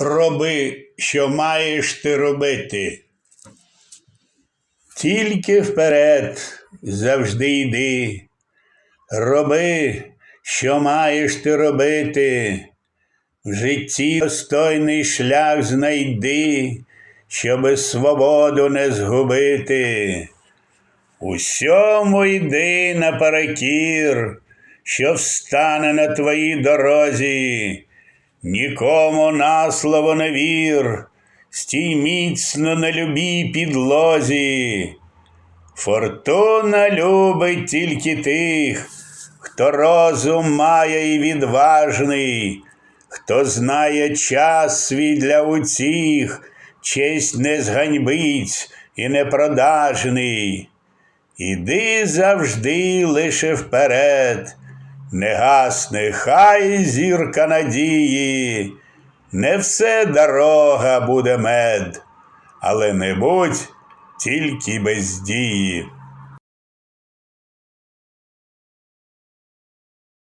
роби, що маєш ти робити. Тільки вперед завжди йди. Роби, що маєш ти робити. В житті достойний шлях знайди, щоби свободу не згубити. Усьому йди наперекір, що встане на твоїй дорозі. Нікому на слово не вір, стій міцно на любій підлозі. Фортуна любить тільки тих, хто розум має і відважний, хто знає час свій для усіх, честь не зганьбить і непродажний. Іди завжди лише вперед, не гасне хай зірка надії, не все дорога буде мед, але не будь тільки без дії.